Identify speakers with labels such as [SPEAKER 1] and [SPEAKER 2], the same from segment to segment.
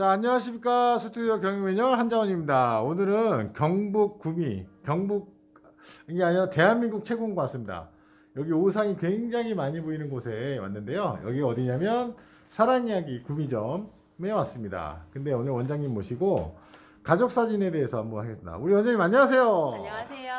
[SPEAKER 1] 자, 안녕하십니까. 스튜디오 경영매녀 한자원입니다. 오늘은 경북 구미, 경북, 이게 아니라 대한민국 최고인 것 같습니다. 여기 오상이 굉장히 많이 보이는 곳에 왔는데요. 여기 어디냐면 사랑이야기 구미점에 왔습니다. 근데 오늘 원장님 모시고 가족 사진에 대해서 한번 하겠습니다. 우리 원장님 안녕하세요.
[SPEAKER 2] 안녕하세요.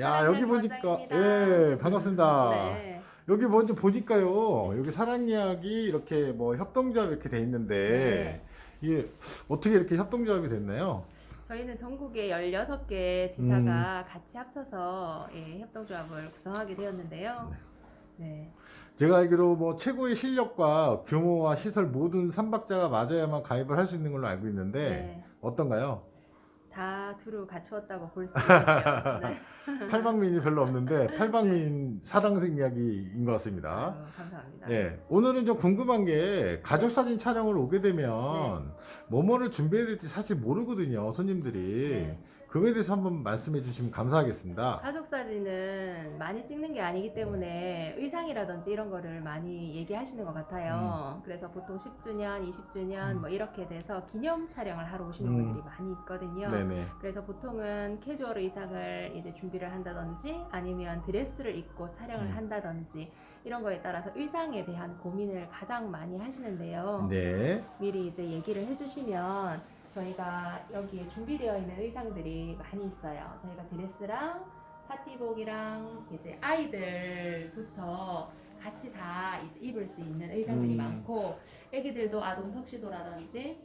[SPEAKER 1] 야, 여기 보니까,
[SPEAKER 2] 원장입니다.
[SPEAKER 1] 예, 반갑습니다.
[SPEAKER 2] 네.
[SPEAKER 1] 여기 먼저 보니까요. 여기 사랑 이야기 이렇게 뭐 협동조합 이렇게 돼 있는데 이게 어떻게 이렇게 협동조합이 됐나요?
[SPEAKER 2] 저희는 전국에 16개 지사가
[SPEAKER 1] 음.
[SPEAKER 2] 같이 합쳐서 예, 협동조합을 구성하게 되었는데요. 네.
[SPEAKER 1] 제가 알기로 뭐 최고의 실력과 규모와 시설 모든 삼박자가 맞아야만 가입을 할 수 있는 걸로 알고 있는데
[SPEAKER 2] 네.
[SPEAKER 1] 어떤가요?
[SPEAKER 2] 다 두루 갖추었다고 볼 수 있죠. 네.
[SPEAKER 1] 팔방민이 별로 없는데 팔방민 사랑생 이야기인 것 같습니다.
[SPEAKER 2] 아유, 감사합니다.
[SPEAKER 1] 예, 오늘은 좀 궁금한 게 가족 사진 촬영을 오게 되면 뭐뭐를 준비해야 될지 사실 모르거든요, 손님들이.
[SPEAKER 2] 네.
[SPEAKER 1] 그거에 대해서 한번 말씀해 주시면 감사하겠습니다.
[SPEAKER 2] 가족 사진은 많이 찍는 게 아니기 때문에 의상이라든지 이런 거를 많이 얘기하시는 것 같아요. 그래서 보통 10주년, 20주년
[SPEAKER 1] 음.
[SPEAKER 2] 뭐 이렇게 돼서 기념 촬영을 하러 오시는
[SPEAKER 1] 음.
[SPEAKER 2] 분들이 많이 있거든요.
[SPEAKER 1] 네네.
[SPEAKER 2] 그래서 보통은 캐주얼 의상을 이제 준비를 한다든지 아니면 드레스를 입고 촬영을
[SPEAKER 1] 음.
[SPEAKER 2] 한다든지 이런 거에 따라서 의상에 대한 고민을 가장 많이 하시는데요.
[SPEAKER 1] 네.
[SPEAKER 2] 미리 이제 얘기를 해주시면 저희가 여기에 준비되어 있는 의상들이 많이 있어요. 저희가 드레스랑 파티복이랑 이제 아이들부터 같이 다 이제 입을 수 있는 의상들이
[SPEAKER 1] 음.
[SPEAKER 2] 많고 애기들도 아동 턱시도라든지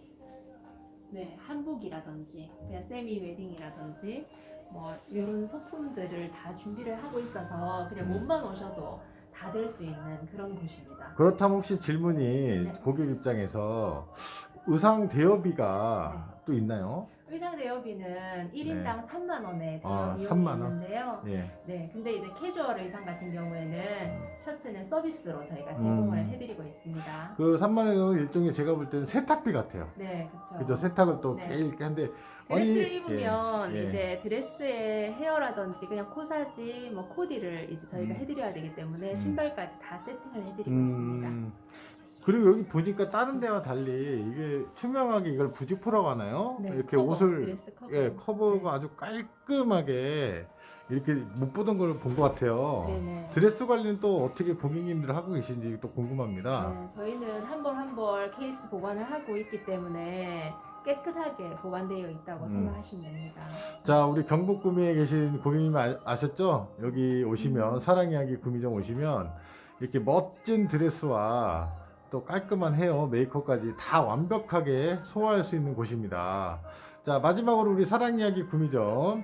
[SPEAKER 2] 네 한복이라든지 그냥 세미 웨딩이라든지 뭐 이런 소품들을 다 준비를 하고 있어서 그냥
[SPEAKER 1] 음.
[SPEAKER 2] 몸만 오셔도 다 될 수 있는 그런 곳입니다.
[SPEAKER 1] 그렇다면 혹시 질문이
[SPEAKER 2] 네.
[SPEAKER 1] 고객 입장에서 의상 대여비가 또 있나요?
[SPEAKER 2] 의상 대여비는 1인당 3만 원에 대여
[SPEAKER 1] 네. 아,
[SPEAKER 2] 비용이
[SPEAKER 1] 3만 원?
[SPEAKER 2] 있는데요.
[SPEAKER 1] 예.
[SPEAKER 2] 네, 근데 이제 캐주얼 의상 같은 경우에는 셔츠는 서비스로 저희가 제공을
[SPEAKER 1] 음.
[SPEAKER 2] 해드리고 있습니다.
[SPEAKER 1] 그 3만 원은 일종의 제가 볼 때는 세탁비 같아요.
[SPEAKER 2] 네, 그렇죠.
[SPEAKER 1] 그죠? 세탁을 또
[SPEAKER 2] 네.
[SPEAKER 1] 이렇게 한데
[SPEAKER 2] 드레스를
[SPEAKER 1] 아니,
[SPEAKER 2] 입으면
[SPEAKER 1] 예, 예.
[SPEAKER 2] 이제 드레스의 헤어라든지 그냥 코사지, 뭐 코디를 이제 저희가
[SPEAKER 1] 음.
[SPEAKER 2] 해드려야 되기 때문에
[SPEAKER 1] 음.
[SPEAKER 2] 신발까지 다 세팅을 해드리고 있습니다.
[SPEAKER 1] 음. 그리고 여기 보니까 다른 데와 달리 이게 투명하게 이걸 부직포라고 하나요?
[SPEAKER 2] 네,
[SPEAKER 1] 이렇게
[SPEAKER 2] 커버,
[SPEAKER 1] 옷을
[SPEAKER 2] 드레스 커버.
[SPEAKER 1] 예, 커버가
[SPEAKER 2] 네.
[SPEAKER 1] 아주 깔끔하게 이렇게 못 보던 걸 본 것 같아요.
[SPEAKER 2] 네네.
[SPEAKER 1] 드레스 관리는 또 어떻게 고객님들 하고 계신지 또 궁금합니다.
[SPEAKER 2] 네, 저희는 한 벌 한 벌 케이스 보관을 하고 있기 때문에 깨끗하게 보관되어 있다고
[SPEAKER 1] 음.
[SPEAKER 2] 생각하시면 됩니다.
[SPEAKER 1] 자, 우리 경북 구미에 계신 고객님 아, 아셨죠? 여기 오시면 사랑 이야기 구미점 오시면 이렇게 멋진 드레스와 또 깔끔한 헤어, 메이크업까지 다 완벽하게 소화할 수 있는 곳입니다. 자, 마지막으로 우리 사랑 이야기 구미점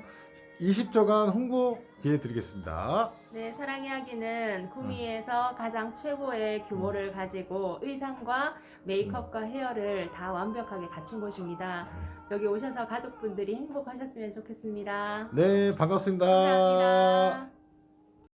[SPEAKER 1] 20초간 홍보 기회 드리겠습니다.
[SPEAKER 2] 네, 사랑 이야기는 구미에서 가장 최고의 규모를 가지고 의상과 메이크업과 헤어를 다 완벽하게 갖춘 곳입니다. 여기 오셔서 가족분들이 행복하셨으면 좋겠습니다.
[SPEAKER 1] 네, 반갑습니다.
[SPEAKER 2] 감사합니다.